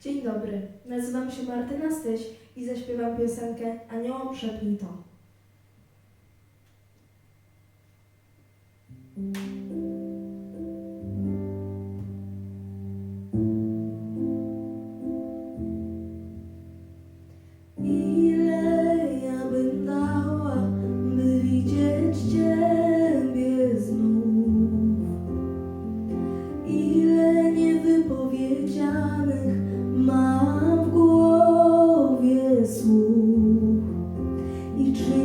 Dzień dobry, nazywam się Martyna Styś i zaśpiewam piosenkę Aniołom szepnij to.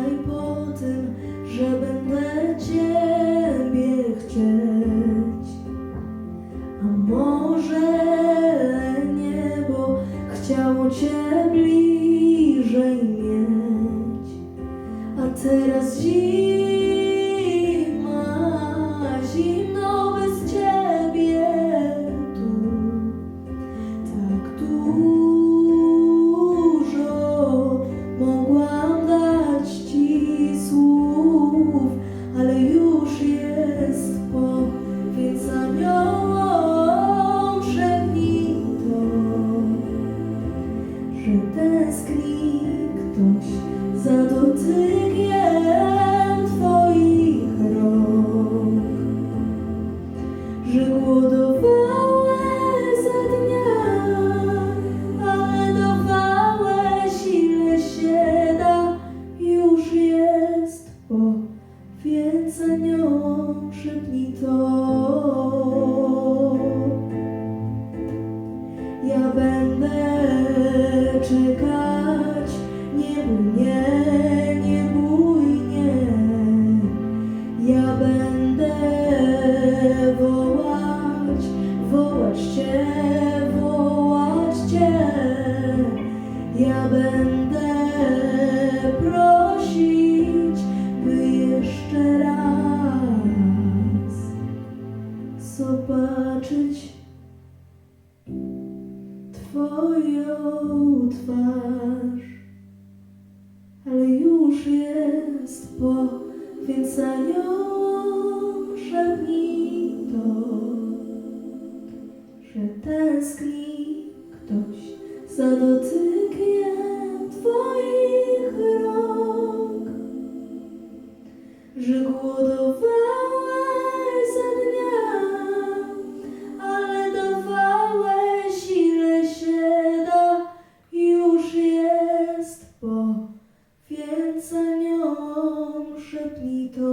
mi tutaj po tym, że będę Ciebie chcieć? A może niebo chciało Cię bliżej mieć? A teraz zima, że tęskni ktoś za dotykiem Twoich rąk że głodowałeś za dnia, ale dawałeś ile się da, już jest po, więc aniołom szepnij to. Ja będę czekać, nie. bój Twoją twarz, ale już jest po, więc za nią to, że tęskni ktoś za dotykiem Twoim. серця ньом шепніто.